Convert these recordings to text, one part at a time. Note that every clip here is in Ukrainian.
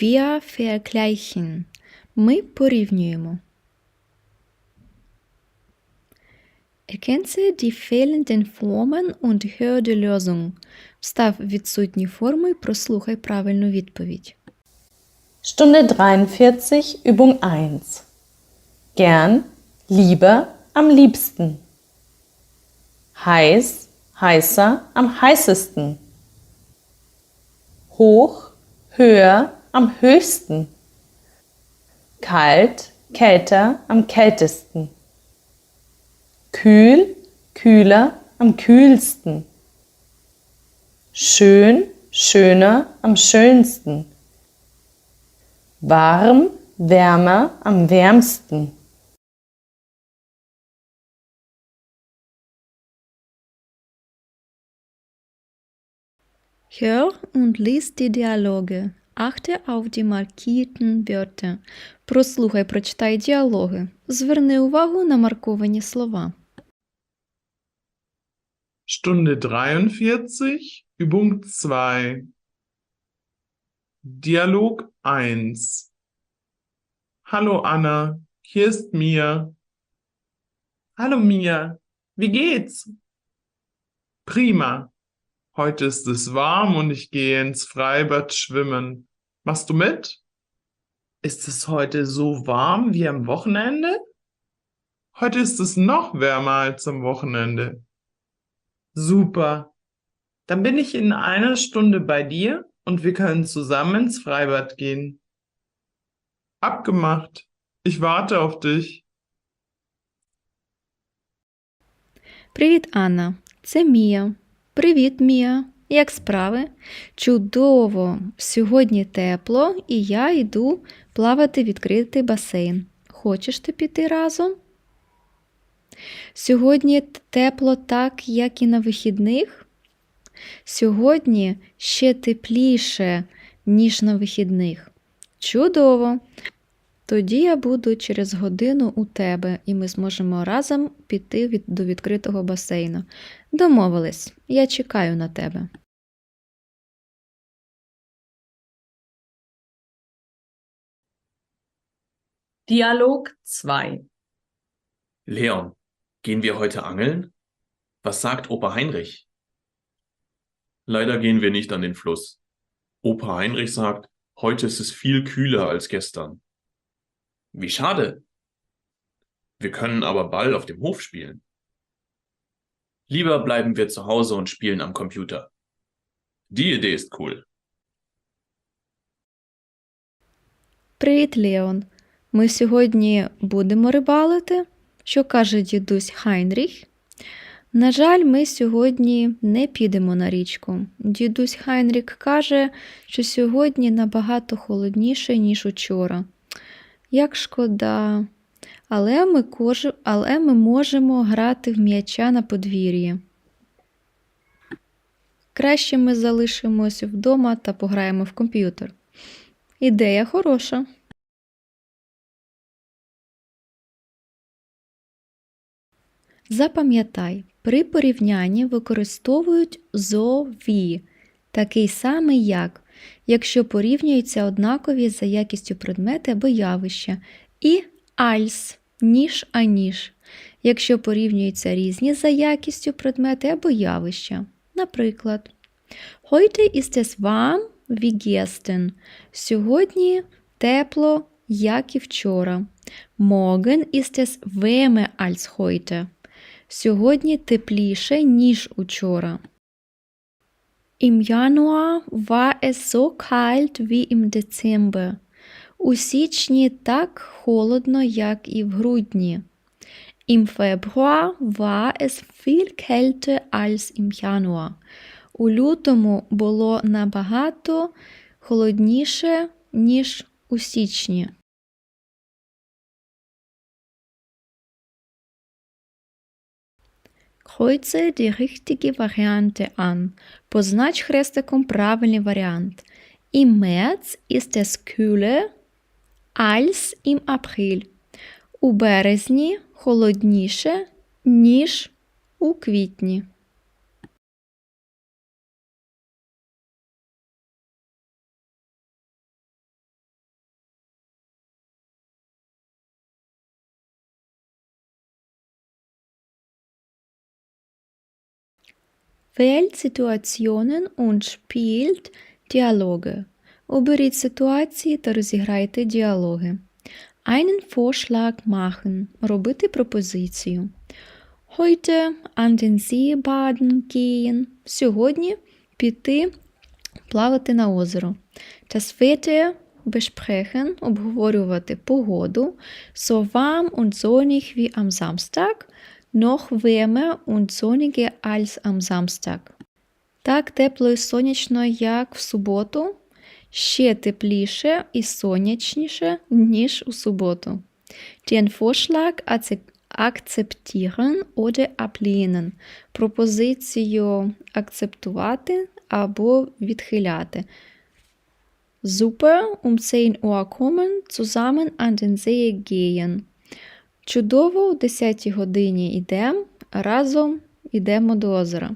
Wir vergleichen. Ми порівнюємо. Ergänze die fehlenden Formen und hör die Lösung. Встав відсутні форми і прослухай правильну відповідь. Stunde 43, Übung 1. Gern, lieber, am liebsten. Heiß, heißer, am heißesten. Hoch, höher, am höchsten. Kalt, kälter, am kältesten. Kühl, kühler, am kühlsten. Schön, schöner, am schönsten. Warm, wärmer, am wärmsten. Hör und lies die Dialoge. Achte auf die markierten Wörter. Прослухай, прочитай діалоги. Зверни увагу на марковані слова. Stunde 43, Übung 2. Dialog 1. Hallo Anna, hier ist Mia. Hallo Mia, wie geht's? Prima. Heute ist es warm und ich gehe ins Freibad schwimmen. Machst du mit? Ist es heute so warm wie am Wochenende? Heute ist es noch wärmer als am Wochenende. Super. Dann bin ich in einer Stunde bei dir und wir können zusammen ins Freibad gehen. Abgemacht. Ich warte auf dich. Привіт, Анна. Це Мія. Привіт, Мія. Як справи? Чудово! Сьогодні тепло, і я йду плавати в відкритий басейн. Хочеш ти піти разом? Сьогодні тепло так, як і на вихідних. Сьогодні ще тепліше, ніж на вихідних. Чудово! Тоді я буду через годину у тебе, і ми зможемо разом піти від, до відкритого басейну. Домовились, я чекаю на тебе. Dialog 2. Leon, gehen wir heute angeln? Was sagt Opa Heinrich? Leider gehen wir nicht an den Fluss. Opa Heinrich sagt, heute ist es viel kühler als gestern. Wie schade. Wir können aber Ball auf dem Hof spielen. Lieber bleiben wir zu Hause und spielen am Computer. Die Idee ist cool. Привіт, Леон. Ми сьогодні будемо рибалити. Що каже дідусь Хайнріх? На жаль, ми сьогодні не підемо на річку. Дідусь Хайнрік каже, що сьогодні набагато холодніше, ніж учора. Як шкода. Але ми, кож... Але ми можемо грати в м'яча на подвір'ї. Краще ми залишимося вдома та пограємо в комп'ютер. Ідея хороша. Запам'ятай, при порівнянні використовують зові, такий самий як, якщо порівнюються однакові за якістю предмети або явища, і альс ніж аніж, якщо порівнюються різні за якістю предмети або явища. Наприклад, Heute ist es warm wie gestern. Сьогодні тепло, як і вчора. Morgen ist es wärmer als heute. Сьогодні тепліше, ніж учора. Im Januar war es so kalt wie im Dezember. У січні так холодно, як і в грудні. Im Februar war es viel kälter als im Januar. У лютому було набагато холодніше, ніж у січні. Kreuze die richtige Variante an. Познач хрестиком правильний варіант. Im März ist es kühler als im April. У березні холодніше, ніж у квітні. Situationen und spielt Dialoge. Оберіть ситуації та розіграйте діалоги. Einen Vorschlag machen. Робити пропозицію. Heute an den See baden gehen. Сьогодні піти плавати на озеро. Das Wetter besprechen. Обговорювати погоду. So warm und sonnig wie am Samstag. Noch wärmer und sonniger als am Samstag. Так тепло і сонячно, як в суботу, ще тепліше і сонячніше, ніж у суботу. Den Vorschlag akzeptieren oder ablehnen. Пропозицію акцептувати або відхиляти. Super, um 10 Uhr kommen, zusammen an den See gehen. Чудово, о 10 годині йдемо, разом йдемо до озера.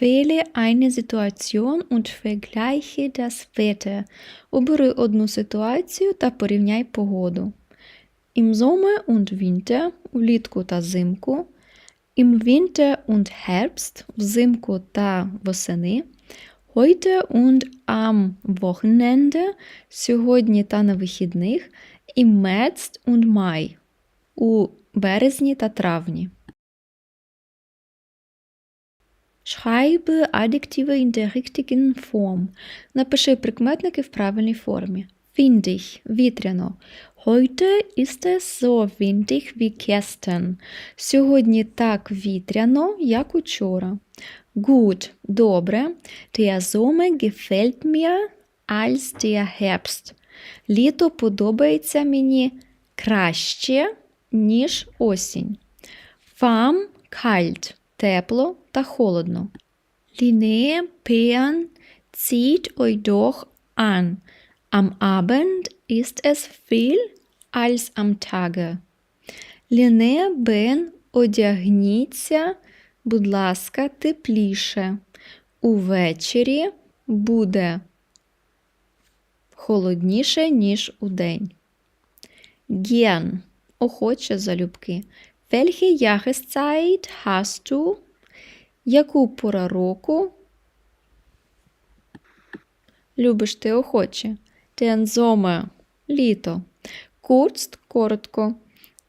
Wähle eine Situation und vergleiche das Wetter. Обери одну ситуацію та порівняй погоду. Im Sommer und Winter – влітку та зимку. Im Winter und Herbst – взимку та восени. Heute und am Wochenende – сьогодні та на вихідних. Im März und Mai – у березні та травні. Schreibe Adjektive in der richtigen Form. Напиши прикметники в правильній формі. Windig – вітряно. Heute ist es so windig wie gestern. Сьогодні так вітряно, як учора. Gut – добре. Der Sommer gefällt mir als der Herbst. Літо подобається мені краще, ніж осінь. Warm – kalt – тепло та холодно. Linnea Pean zieht euch doch an. Am Abend ist es viel als am Tage. Лінея Бен, одягніться, будь ласка, тепліше. Увечері буде холодніше, ніж удень. Gern – охоче залюбки. Welche Jahreszeit hast du? Яку пора року любиш ти охоче? Sommer – літо. Kurz – коротко.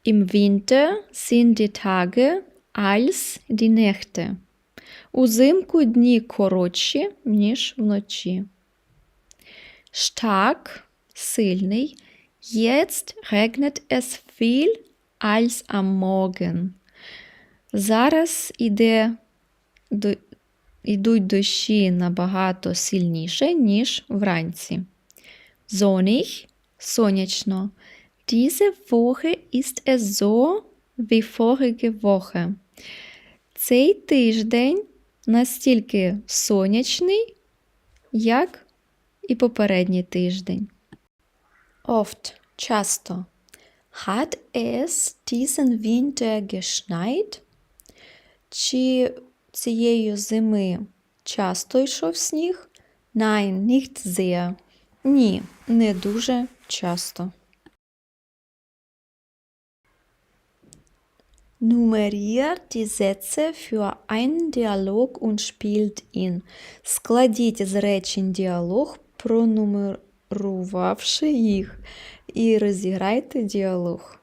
Im Winter sind die Tage als die Nächte. Узимку дні коротші, ніж вночі. Stark – сильний. Jetzt regnet es viel als am Morgen. Зараз іде, до, ідуть дощі набагато сильніше, ніж вранці. Sonnig – сонячно. Diese Woche ist es so wie vorige Woche. Цей тиждень настільки сонячний, як і попередній тиждень. Oft – часто. Hat es diesen Winter geschneit? Чи цієї зими часто йшов сніг? Nein, nicht sehr. Ні, не дуже часто. Nummeriert die Sätze für einen Dialog und spielt ihn. Складіть з речень діалог, пронумерувавши їх, і розіграйте діалог.